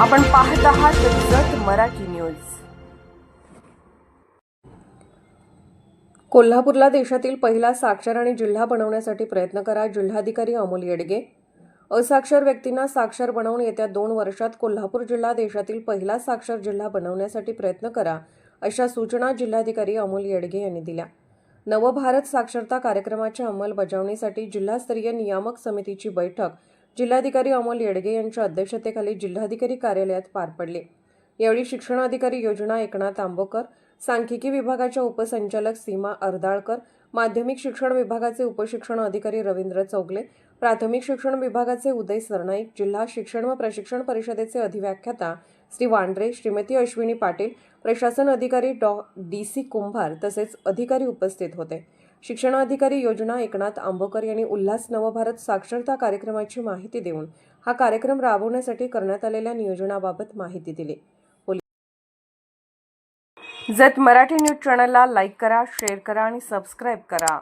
आपण पाहत आहात जत मराठी न्यूज. कोल्हापूरला देशातील पहिला साक्षर आणि जिल्हा बनवण्यासाठी प्रयत्न करा जिल्हाधिकारी अमोल येडगे. असाक्षर व्यक्तींना साक्षर बनवून येत्या दोन वर्षात कोल्हापूर जिल्हा देशातील पहिला साक्षर जिल्हा बनवण्यासाठी प्रयत्न करा अशा सूचना जिल्हाधिकारी अमोल येडगे यांनी दिल्या. नवभारत साक्षरता कार्यक्रमाच्या अंमलबजावणीसाठी जिल्हास्तरीय नियामक समितीची बैठक जिल्हाधिकारी अमोल येडगे यांच्या अध्यक्षतेखाली जिल्हाधिकारी कार्यालयात पार पडले. यावेळी शिक्षणाधिकारी योजना एकनाथ आंबोकर सांख्यिकी विभागाच्या उपसंचालक सीमा अर्दाळकर माध्यमिक शिक्षण विभागाचे उपशिक्षण अधिकारी रवींद्र चौगले प्राथमिक शिक्षण विभागाचे उदय सरनाईक जिल्हा शिक्षण व प्रशिक्षण परिषदेचे अधिव्याख्याता श्री वांड्रे श्रीमती अश्विनी पाटील प्रशासन अधिकारी डॉ. डी सी कुंभार तसेच अधिकारी उपस्थित होते. शिक्षणाधिकारी योजना एकनाथ आंबोकर यांनी उल्हास नवभारत साक्षरता कार्यक्रमाची माहिती देऊन हा कार्यक्रम राबवण्यासाठी करण्यात आलेल्या नियोजनाबाबत माहिती दिली. जत मराठी न्यूज चॅनलला लाईक करा शेअर करा आणि सबस्क्राईब करा.